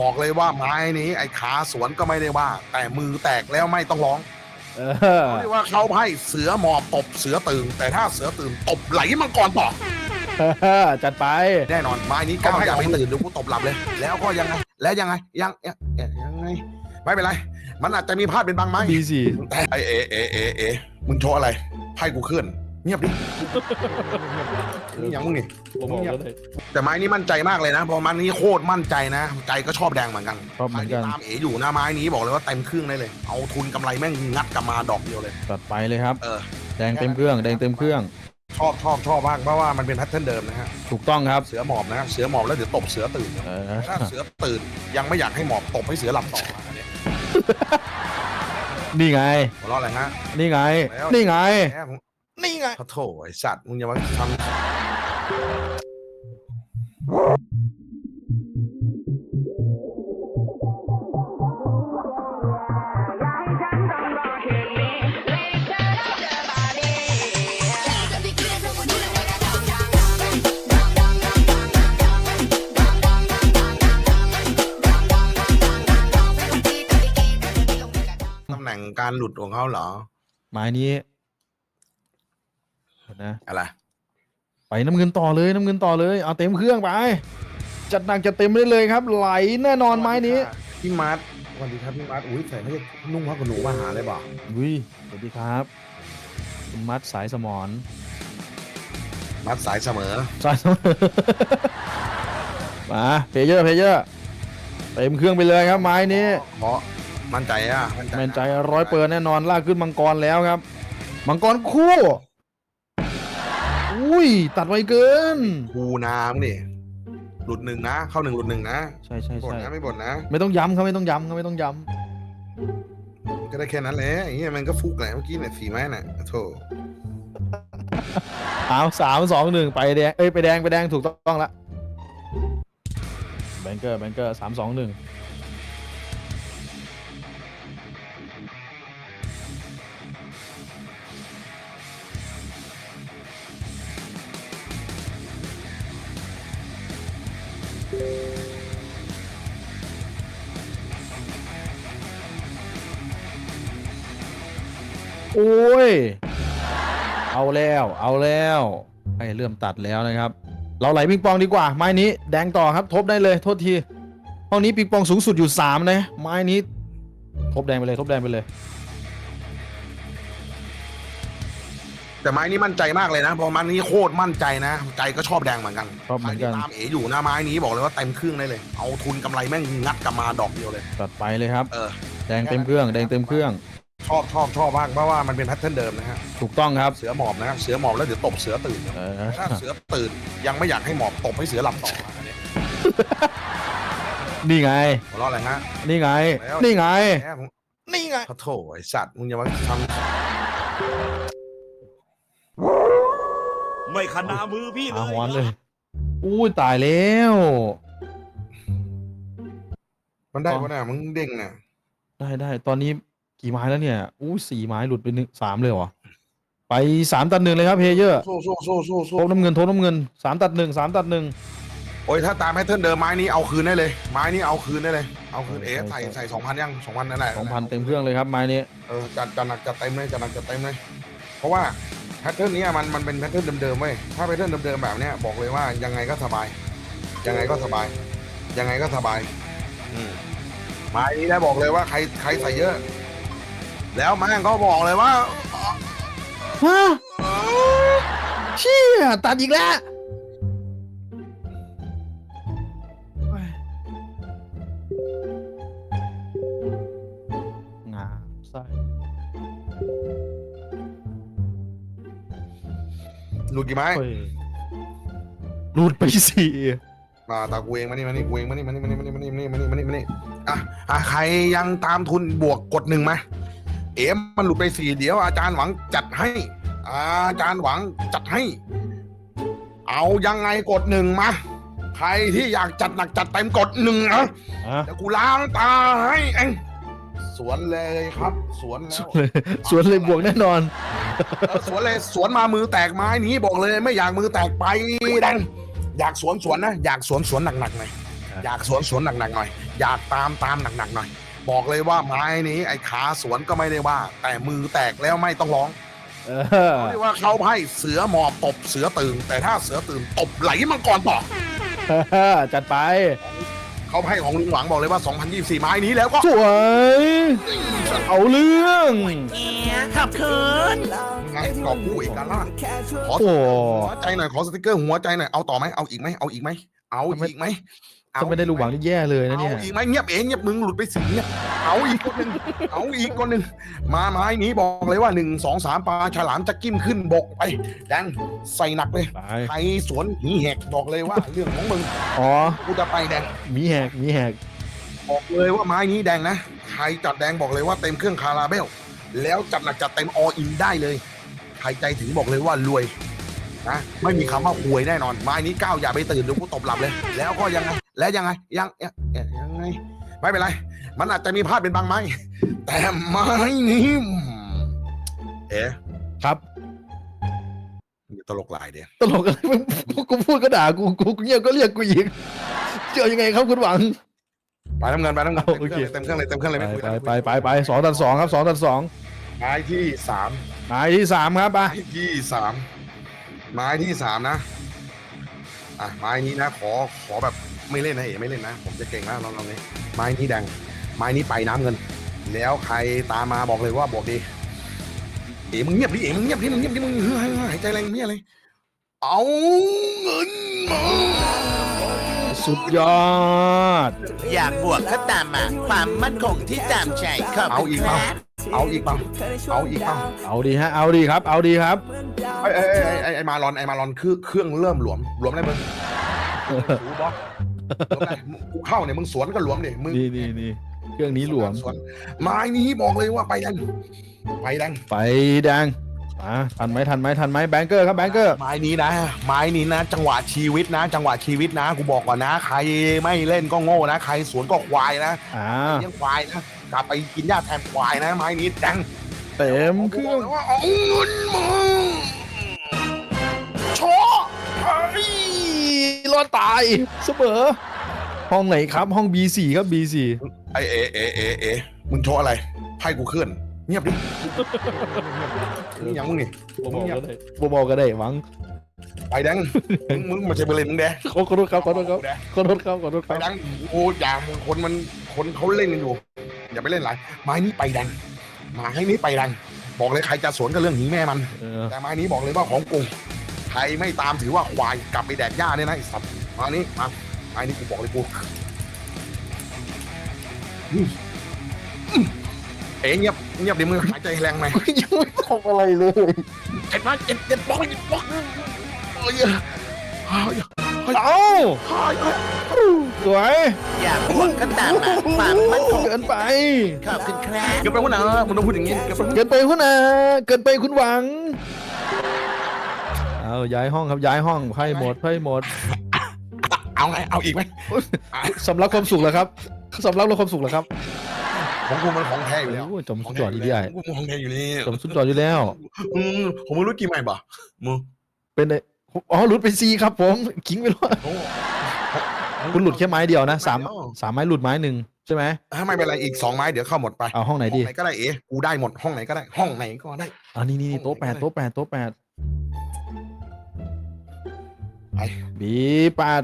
บอกเลยว่าไม้นี้ไอ้ขาสวนก็ไม่ได้ว่า แต่มือแตกแล้วไม่ต้องร้องเออเขาเรียกว่าเขาให้เสือหมอบตบเสือตื่นแต่ถ้าเสือตื่นตบไหลมังกรต่อจัดไป แน่นอนไม้นี้ก้าวอย่าไปตื่นเดี๋ยวกูตบหลับเลย แล้วก็ยังไงแล้วยังไงยังยังยังไงไม่เป็นไร มันอาจจะมีพลาดเป็นบางไม้ดีสิแต่ไอเอเอเอเอมึงโชว์อะไรไพ่กูเคลื่อน เงียบดินี่ยังมึงนี่ผมบอกแล้วเลยแต่ไม้นี้มั่นใจมากเลยนะเพราะไม้นี้โคตรมั่นใจนะ ใจก็ชอบแดงเหมือนกันชอบเหมือนกันใครที่ตามเอ๋อยู่นะไม้นี้บอกเลยว่าเต็มเครื่องได้เลย เอาทุนกำไรแม่งงัดกลับมาดอกเดียวเลยจัดไปเลยครับ เออ แดงเต็มเครื่อง แดงเต็มเครื่อง ชอบชอบชอบมากเพราะว่ามันเป็นแพทเทิร์นเดิมนะฮะ ถูกต้องครับ เสือหมอบนะเสือหมอบแล้วเดี๋ยวตบเสือตื่น เออ ถ้าเสือตื่นยังไม่อยากให้หมอบตบให้เสือหลับต่ออันนี้นี่ไง หัวเราะอะไรฮะ นี่ไงแล้วนี่ไง แหม นี่ไงขอโทษไอ้สัตว์มึงอย่ามาทำตำแหน่งการหลุดของเขาเหรอ ไม้นี้เดี๋ยว นะอะไรไปน้ำเงินต่อเลยน้ำเงินต่อเลยเอาเต็มเครื่องไป จัดหนักจัดเต็มได้เลยครับ ไหลแน่นอนไม้นี้พี่มาร์ทสวัสดีครับพี่มาร์ทอุ้ยใส่ไม่ใช่นุ่งผ้าขนหนูมาหาเลยบ่าอุ้ยสวัสดีครับคุณมัดสายสมอนมัดสายเสมอสายสมอนมาเพเยอร์เพเยอร์เต็มเครื่องไปเลยครับไม้นี้เพราะมั่นใจอะแม่นใจร้อยเปอร์แน่นอนลากขึ้นมังกรแล้วครับ มังกรคู่ อุ้ย ตัดไวเกินคูน้ำนี่หลุดหนึ่งนะ เข้าหนึ่งหลุดหนึ่งนะใช่ใช่บ่นใช่นะไม่บ่นนะไม่ต้องย้ำเขาไม่ต้องย้ำเขาไม่ต้องย้ก็ได้แค่นั้นแหละอย่างเงี้ยมันก็ฟุกแหละเมื่อกี้เนี่ยสีไม้น่ะโธ่ำเอาสามสองหนึ่งไปแดงเอ้ยไปแดงไปแดงถูกต้องละแบงเกอร์แบงเกอร์สามสองหนึ่ง โอ้ย เอาแล้ว เอาแล้วให้เริ่มตัดแล้วนะครับ เราไหลปิงปองดีกว่า ไม้นี้แดงต่อครับ ทบได้เลย โทษทีห้องนี้ปิงปองสูงสุดอยู่สามนะ ไม้นี้ ทบแดงไปเลย ทบแดงไปเลย แต่ไม้นี้มั่นใจมากเลยนะเพราะไม้นี้โคตรมั่นใจนะ ใจก็ชอบแดงเหมือนกันชอบเหมือนกันใครที่ตามเอ๋อยู่นะไม้นี้บอกเลยว่าเต็มเครื่องได้เลย เอาทุนกำไรแม่งงัดกลับมาดอกเดียวเลย ตัดไปเลยครับ เออ แดงเต็มเครื่อง แดงเต็มเครื่อง ชอบชอบชอบมากเพราะว่ามันเป็นแพทเทิร์นเดิมนะฮะถูกต้องครับเสือหมอบนะเสือหมอบแล้วเดี๋ยวตบเสือตื่นเออถ้าเสือตื่นยังไม่อยากให้หมอบตบให้เสือหลับต่ออันนี้นี่ไง หัวเราะอะไรฮะ นี่ไง แล้ว นี่ไง แหมนี่ไงขอโทษไอ้สัตว์มึงอย่ามาทไม่ขนามือพี่เลอายหอนเลยอุ้ยตายแล้วำมันได้ปะเนี่ยมึงเด้งเนี่ยได้ได้ตอนนี้ กี่ไม้แล้วเนี่ยอู้สี่ไม้หลุดไปหนึ่งสามเลยเหรอ ไปสามตัดหนึ่งเลยครับเพเยอร์สู้สู้สู้สู้สู้ทบน้ำเงินทบน้ำเงินสามตัดหนึ่งสามตัดหนึ่ง โอ้ยถ้าตามแพทเทิร์นเดิมไม้นี้เอาคืนได้เลย ไม้นี้เอาคืนได้เลย เอาคืนใช่เอ๋ใช่ใส่ใช่ใส่สองพันยังสองพันนั่นแหละสองพันเต็มเครื่องเลยครับไม้นี้เออจัดจัดหนักจัดเต็มเลยจัดหนักจัดเต็มเลย เพราะว่าแพทเทิร์นเนี้ยมันมันเป็นแพทเทิร์นเดิมๆเว้ยถ้าแพทเทิร์นเดิมๆแบบเนี้ยบอกเลยว่ายังไงก็สบาย ยังไงก็สบาย ยังไงก็สบายอืมไม้นี้ได้บอกเลยว่าใครใครใส่เยอะ แล้วแม่งก็บอกเลยว่าฮะเชี่ยตัดอีกแล้วงามไส้หลุดกี่ไม้เฮ้ยหลุดไปสี่มาตากูเองมานี่มานี่กูเองมานี่มานี่มานี่มานี่มานี่มานี่มานี่มานี่อะอะใครยังตามทุนบวกกดหนึ่งไหม เอ๋มันหลุดไปสี่เดี๋ยวอาจารย์หวังจัดให้ อาจารย์หวังจัดให้ เอายังไงกดหนึ่งมา ใครที่อยากจัดหนักจัดเต็มกดหนึ่งนะอะเดี๋ยวกูล้างตาให้เองสวนเลยครับ สวนสแล้ววนเลยสวนเลยบวกแน่นอนเออสวนเลยสวนมามือแตกไม้นี้บอกเลย ไม่อยากมือแตกไปดังอยากสวนสวนนะ อยากสวนสวนหนักๆหน่อยครับอยากสวนสวนหนักๆหน่อย อยากตามตามหนักๆหน่อย บอกเลยว่าไม้นี้ไอ้ขาสวนก็ไม่ได้ว่า แต่มือแตกแล้วไม่ต้องร้องเออเขาเรียกว่าเขาให้เสือหมอบตบเสือตื่น แต่ถ้าเสือตื่นตบไหลมังกรต่อจัดไป เขาให้ของลุงหวังบอกเลยว่า 2024 ไม้นี้แล้วก็สวย เอาเรื่องขอบคุณไงกอบกู้เอกราชขอโอ้หัวใจหน่อยขอสติกเกอร์หัวใจหน่อยเอาต่อไหมเอาอีกไหมเอาอีกไหมเอาอีกไหม ถ้าไม่ได้ลูกหวังนี่แย่เลยนะเนี่ยเอาอีกไหมเงียบเองเงียบมึงหลุดไปสิเงียบเอาอีกคนหนึ่งเอาอีกคนหนึ่งมาไม้นี้บอกเลยว่าหนึ่งสองสามปลาฉลามจะกิ้มขึ้นบกไปแดงใส่หนักเลยไปใครสวนหีแหกบอกเลยว่า เรื่องของมึงอ๋อกูจะไปแดงมีแหกมีแหกบอกเลยว่าไม้นี้แดงนะใครจัดแดงบอกเลยว่าเต็มเครื่องคาราเบล แล้วจัดหนักจัดเต็มออินได้เลยใครใจถึงบอกเลยว่ารวยนะไม่มีคำว่าหวยแน่นอนไม้นี้ก้าวอย่าไปตื่นเดี๋ยวกูตบหลับเลย แล้วก็ยังไง แล้วยังไงยังยังยังไงไม่เป็นไร มันอาจจะมีพลาดเป็นบางไม้ แต่ไม้นี้เอ๊ะครับอย่าตลกหลายเดียวตลกอะไรมึงกูพูดก็ด่ากูกูเงียบก็เรียกกูอีกเจอยังไงครับคุณหวัง ไปน้ำเงินไปน้ำเงินโอเคเต็มเครื่องเลยเต็มเครื่องเลยไปเต็มเคไปรื่องเลยไปไปไปสองตัดสองครับสองตัดสองไม้ที่สามหมายที่สามครับอะไม้ที่สามไม้ที่สามนะอะไม้นี้นะขอขอแบบ ไม่เล่นนะเอ๋ไม่เล่นนะ ผมจะเก่งมากลองลองนี้ไม้นี้แดง ไม้นี้ไปน้ำเงิน แล้วใครตามมาบอกเลยว่าบอกดีเอ๋มึงเงียบดิเอ๋มึงเงียบดิมึงเงียบดิมึงเฮ้ยหายใจแรงเมียอะไรเอาเงินมาสุดยอด อยากบวกก็ตามมาความมั่นคงที่ตามใจขอบเอาคุณอีกคเปล่ารับเอาอีกเปล่าเอาอีกเปล่าเอาดีฮะ เอาดีครับ เอาดีครับ ไอ้ไอ้ไอ้ไอ้ไอ้มารอนไอ้มารอนคือเครื่องเริ่มหลวมหลวมได้มึงถูบอส หลวมได้กูเข้าเนี่ยมึงสวนก็หลวมดิมึงนี่นี่นี่เครื่องนี้หลวมสวนไม้นี้บอกเลยว่าไปแดงไปแดงไปแดงอะทันไหมทันไหมทันไหมแบงเกอร์ครับแบงเกอร์ไม้นี้นะ ไม้นี้นะ จังหวะชีวิตนะ จังหวะชีวิตนะกูบอกก่อนนะ ใครไม่เล่นก็โง่นะ ใครสวนก็ควายนะอ่าเลี้ยงควายนะกลับไปกินหญ้าแทนควายนะ ไม้นี้แดงเต็มเครื่อง ว่าเอาเงินมาโชว์ รอดตายเสมอ ห้องไหนครับ ห้อง B4 ครับ B4 ไอเอเอเอเอมึงโชว์อะไรไพ่กูเคลื่อนเงียบดินี่ยังมึงนี่บ่บอกก็ได้บ่บอกก็ได้หวังไปแดงมึงมึงมาใช่เบอร์เลนมึงแดงขอขอโทษครับขอโทษครับขอโทษครับขอโทษคไปรับแดงโอ้อย่าคนมันคนเขาเล่นกันอยู่ อย่าไปเล่นหลายไม้นี้ไปแดงไม้นี้ไปแดงบอกเลยใครจะสวนกับเรื่องหีแม่มัน เออแต่ไม้นี้บอกเลยว่าของกู ใครไม่ตามถือว่าควายกลับไปแดกหญ้าเนี่ยนะไอ้สัตว์มานี้มาไม้นี้กูบอกเลยกูอืมอืมเอ๋เงียบเงียบเดี๋ยวมึงหายใจแรงไหมยังไม่ทำอะไรเลยเจ็ดมาเจ็ดเจ็ดบล็อกเจ็ดบล็อกเฮ้ยเฮ้ยเอ้าเฮ้ยสวยอยากบวกก็ตามมาความมั่นคงเกินไปขอบคุณครับเก็บไปว่าหนามึงต้องพูดอย่างนี้เก็บไปเกินไปคุณอาเกินไปคุณหวัง เอาย้ายห้องครับย้ายห้องไพ่หมดไพ่หมดเอาไงเอาอีกไหมสำลักความสุขแล้วครับสำลักเราความสุขแล้วครับของกูมันของแท้อยู่แล้วโอ้ยจมสุดยอดอยู่ดีไอ้ของกูของแท้อยู่นี่จมสุดยอดอยู่แล้วอืมผมไม่รู้กี่ใหม่บ่มึงเป็นไงอ๋อหลุดไปซีครับผมขิงไปแล้วโอ้คุณหลุดแค่ไม้เดียวนะสามสามไม้หลุดไม้หนึ่งใช่ไหมถ้าไม่เป็นไรอีกสองไม้เดี๋ยวเข้าหมดไปเอาห้องไหนห้องดีไหนก็ได้เอ๋กูได้หมดห้องไหนก็ได้ห้องไหนก็ได้อ่านี่นี่นี่โต๊ะแปดโต๊ะแปดโต๊ะแปด ไปบีแปด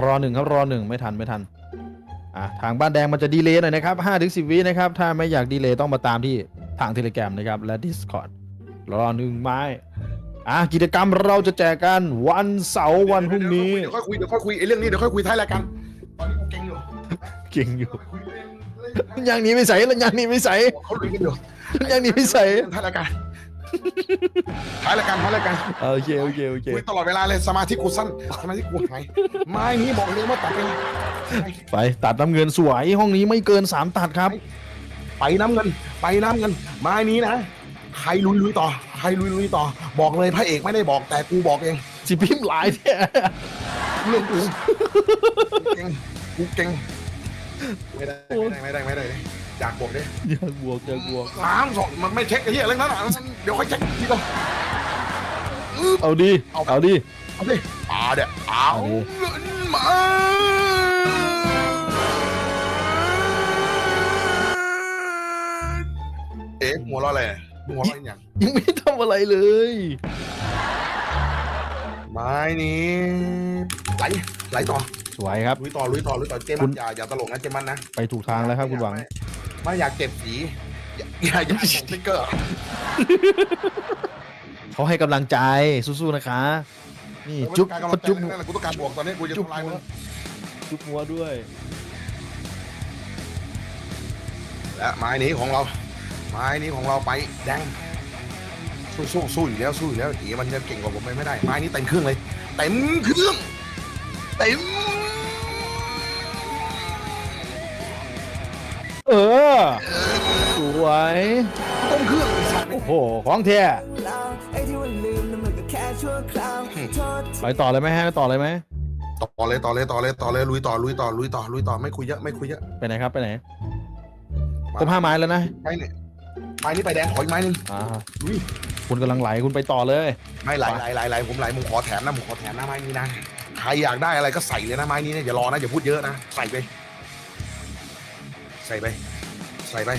รอหนึ่งครับรอหนึ่งไม่ทันไม่ทันอะทางบ้านแดงมันจะดีเลย์หน่อยนะครับห้าถึงสิบวินะครับ ถ้าไม่อยากดีเลย์ต้องมาตามที่ทางเทเลแกรมนะครับ และ Discord รอหนึ่งไม้อะกิจกรรมเราจะแจกกันวันเสาร์วันพรุ่งนี้ เดี๋ยวค่อยคุยเดี๋ยวค่อยคุยไอ้เรื่องนี้เดี๋ยวค่อยคุยท้ายรายการตอนนี้กูเก่งอยู่เก่งอยู่คุยเรื่องอย่างนี้ไม่ใส่แล้วอย่างนี้ไม่ใส่เขาลุยกันอยู่อย่างนี้ไม่ใส่ท้ายรายการ ท้ายรายการท้ายรายการโอเคโอเคโอเคคุยตลอดเวลาเลยสมาธิกูสั้นสมาธิกูหายไม้นี้บอกเลยว่าตัดไปเลยไปตัดน้ำเงินสวยห้องนี้ไม่เกิน3ตัดครับ ไปน้ำเงิน ไปน้ำเงินไม้นี้นะใครลุยลุยต่อใครลุยลุยต่อ บอกเลยพระเอกไม่ได้บอกแต่กูบอกเองสิพิมพ์หลายแท้เรื่องกูกูเก่งกูเก่งไม่ได้ไม่ได้ไม่ได้ไม่ได้ อยากบวกดิอยากบวกอยากบวกล้างสองมันไม่เช็คไอ้เหี้ยเรื่องนั้นเดี๋ยวค่อยเช็คทีก่อนเอาดีเอาดีเอาดิเอาเดี๋เอาเงิาเอ๊ะหัวเราะอะไรหัวเราะอย่างยังไม่ทำอะไรเลย ไม้นี้ไหลไหลต่อสวยครับลุยต่อลุยต่อลุยต่อเจมันอย่าอย่าตลกนะเจมันนะ ไปถูกทางแล้วครับคุณหวัง ไม่ไม่อยากเก็บสีอย่าอย่าอย่าส่งสติ๊กเกอร์ เขาให้กำลังใจสู้ๆนะคะ นี่จุ๊บกำลัเขางใจจุ๊บนั่นแหละกูต้องการบวกตอนนี้กูจะจุ๊บทำลายมึงจุ๊บหัวด้วย และไม้นี้ของเรา ไม้นี้ของเราไปแดงสู้สู้สู้อยู่แล้วสู้อยู่แล้วเอ๋มันจะเก่งกว่าผมไปไม่ได้ไม้นี้เต็มเครื่องเลยเต็มเครื่องเต็ม เออ สวยเต็มเครื่องไอ้สัตว์โอ้โห ของแท้ไอ้ที่ว่าลืมนั่นมันก็แค่ชั่วคราวโทษไปต่อเลยไหมฮะต่อเลยไหมต่อเลยต่อเลยต่อเลยต่อเลยลุยต่อลุยต่อลุยต่อลุยต่อไม่คุยเยอะไม่คุยเยอะไปไหนครับไปไหนครบห้าไม้แล้วนะไม้เนี่ยไม้นี้ไปแดงขออีกไม้หนึงอ่าลุยคุณกำลังไหลคุณไปต่อเลย ไม่ไหลไหลไหลไหลผมไหลผมขอแถมนะผมขอแถมนะไม้นี้นะใครอยากได้อะไรก็ใส่เลยนะไม้นี้เนี่ยอย่ารอนะอย่าพูดเยอะนะใส่ไป ใส่ไป ใส่ไป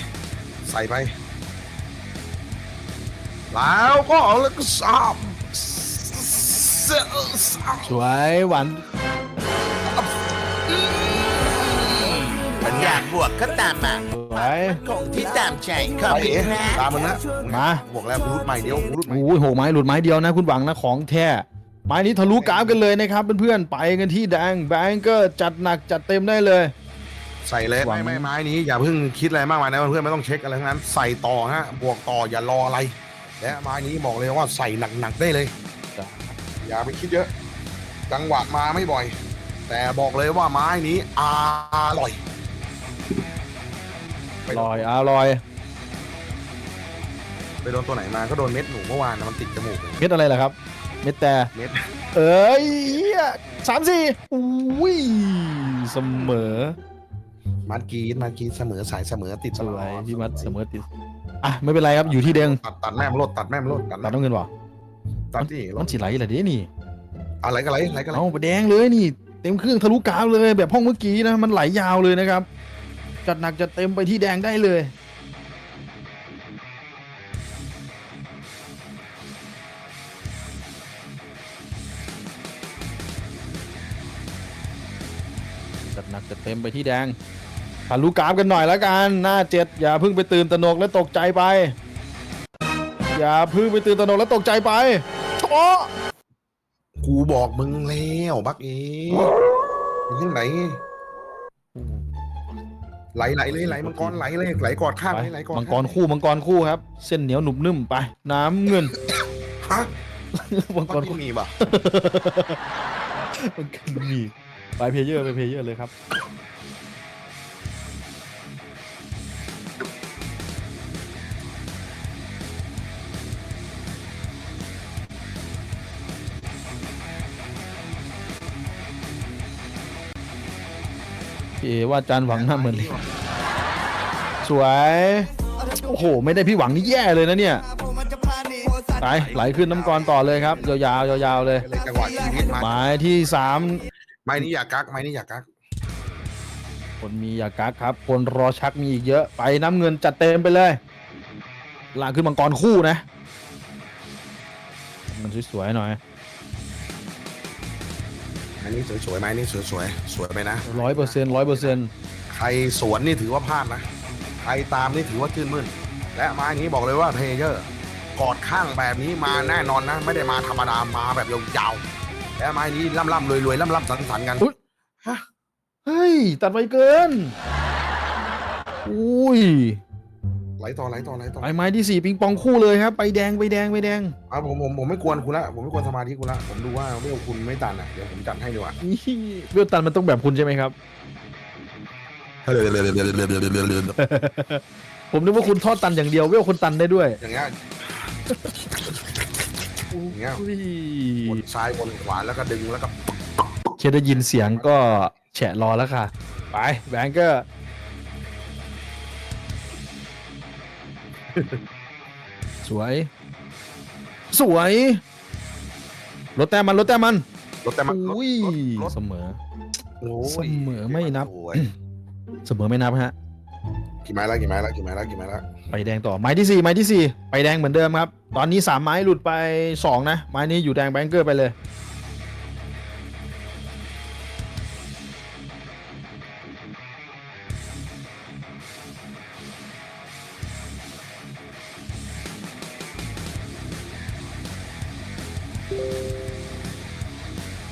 ใส่ไป แล้วก็แล้วก็สับสับสับสวยหวานเป็นไงอยากบวกก็ตามมาสวยของที่ตามใจขอบไปคุณเอ๋นะตามมันนะมาบอกแล้วกูรุดใหม่เดียวกูรุดใหม่โอ้ยโหไม้หลุดไม้เดียวนะ คุณหวังนะของแท้ไม้นี้ทะลุกราฟกันเลยนะครับเพื่อนๆไปกันที่แดงแบงเกอร์จัดหนักจัดเต็มได้เลย ใส่เลยหวัไม่งไม่ไม้นี้ อย่าเพิ่งคิดอะไรมากมายนะเพื่อนๆไม่ต้องเช็คอะไรทั้งนั้น ใส่ต่อฮะบวกต่ออย่ารออะไร และไม้นี้บอกเลยว่าใส่หนักๆได้เลยอย่าไปคิดเยอะ จังหวะมาไม่บ่อย แต่บอกเลยว่าไม้นี้อร่อย อร่อยอร่อยไปโดนตัวไหนมาก็โดนเม็ดหนูเมื่อวานนะมันติดจมูกเม็ดอะไรล่ะครับ เม็ดแต่เม็ดเอ้ยเหี้ยสามสี่อุ้ยเสมอ มัดกรีดมัดกรีดเสมอสายเสมอติดสตลวอดยพี่มัดเสมอติดอะไม่เป็นไรครับอยู่ที่แดงตัดตัดแม่มนรดตัดแม่มนรดตัดตัดแม่น้ำเงินวะตัดที่รมัถนสีไหลเหรอเด้นี่อะไรก็ไหลไหลก็ไหลเอาไปแดงเลยนี่ เต็มเครื่องทะลุกราฟเลยแบบห้องเมื่อกี้นะมันไหลยาวเลยนะครับ จัดหนักจัดเต็มไปที่แดงได้เลย จัดหนักจัดเต็มไปที่แดง ทะลุกราฟกันหน่อยแล้วกันหน้าเจ็ดอย่าเพิ่งไปตื่นตระหนกและตกใจไป อย่าเพิ่งไปตื่นตระหนกและตกใจไปโชะกูบอกมึงแล้วบักเอ๋มึงยังไหนไหลไหลเลยไหลมังกรไหลเลยไหลกอดข้างไปเลยไหลกอดมังกข้ารคู่มังกรคู่ครับ เส้นเหนียวหนุบนุ่มไป น้ำเงินฮะมังกมัรนคู่มีป่ะมังกรมีไปเพลเยอร์ไปเพลเยอร์เลยครับ ว่าจานหวังหน้าเหมือนเลยสวย โอ้โห ไม่ได้พี่หวังนี่แย่เลยนะเนี่ยไปไหลขึ้นน้ำกรต่อเลยครับ ยาวๆยาวๆเลยเลยจังหวะชีวิตมาหมายที่สามไม้นี้อย่ากักไม้นี้อย่ากักคนมียากักครับ คนรอชักมีอีกเยอะไปน้ำเงินจัดเต็มไปเลยลากขึ้นมังกรคู่นะ มันสวยๆหน่อย ไม้นี้สวยๆไม้นี้สวยๆสวยไปนะร้อยเปอร์เซ็นต์ร้อยเปอร์เซ็นต์ใครสวนนี่ถือว่าพลาดนะใครตามนี่ถือว่าชื่นมื่นและไม้นี้บอกเลยว่าเพลเยอร์กอดข้างแบบนี้มาแน่นอนนะ ไม่ได้มาธรรมดามาแบบยาวๆและไม้นี้ล่ำๆรวยๆล่ำๆสันๆกันฮะเฮ้ย ตัดไวเกิน อุ้ย ไหลต่อไหลต่อไหลต่อไปไม้ที่สี่ปิงปองคู่เลยครับไปแดงไปแดงไปแดงเอาผมผมผมไม่กวนคุณละผมไม่กวนสมาธิคุณละผมดูว่าเวลคุณไม่ตันอะเดี๋ยวผมจัดให้ดีกว่านี่เวลตันมันต้องแบบคุณใช่ไหมครับ ผมนึกว่าคุณทอดตันอย่างเดียวเวลคนตันได้ด้วยอย่างเงี้ยอย่างเงี้ยอุ้ยวนซ้ายวนขวาแล้วก็ดึงแล้วก็แค่ได้ยินเสียงก็แฉะรอแล้วค่ะ ไปแบงเก สวย สวยรถแต้มมันรถแต้มมันรถแต่มันรถอุ้ยรถรถเสมอ โอ้ยเสมอไม่นับสวยเสมอไม่นับฮะ กี่ไม้แล้วกี่ไม้แล้วกี่ไม้แล้วกี่ไม้แล้วไปแดงต่อไม้ที่สี่ไม้ที่สี่ไปแดงเหมือนเดิมครับ ตอนนี้สามไม้หลุดไปสองนะ ไม้นี้อยู่แดงแบงเกอร์ไปเลย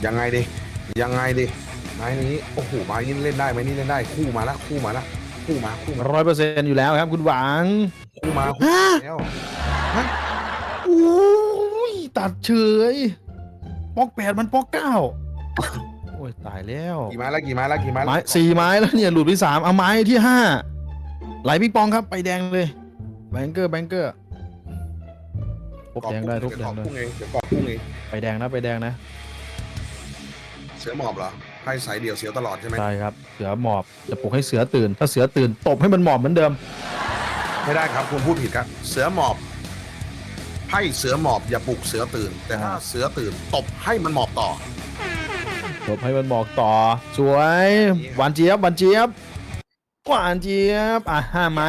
ยังไงดิยังไงดิไม้นี้โอ้โหไม้นี้เล่นได้ไม้นี้เล่นได้คู่มาละคู่มาละคู่มาคู่มาร้อยเปอร์เซ็นต์อยู่แล้วครับ คุณหวัง คู่มาคู่มาแล้วโอ้ยตัดเฉยปอกแปดมันปอกเก้าโอ้ยตายแล้วกี่ไม้แล้วกี่ไม้แล้วกี่ไม้ไม้แล้วสี่ไม้แล้วเนี่ยหลุดไปสามเอาไม้ที่ห้าไหลปิงปองครับไปแดงเลยแบงเกอร์แบงเกอร์ทบแดงได้ทบแดงเดี๋ได้ยวกอบพุ่งเองเดี๋ยวกอบพุ่งเองไปแดงนะไปแดงนะเสือหมอบเหรอให้สายเดี่ยวเสียวตลอดใช่ไหมใช่ครับ เสือหมอบจะปลุกให้เสือตื่น ถ้าเสือตื่นตบให้มันหมอบเหมือนเดิม ไม่ได้ครับคุณพูดผิดครับ เสือหมอบให้เสือหมอบอย่าปลุกเสือตื่น แต่ถ้าอ่า เสือตื่นตบให้มันหมอบต่อ ตบให้มันหมอบต่อ สวย หวานเจี๊ยบหวานเจี๊ยบหวานเจี๊ยบอะห้าไม้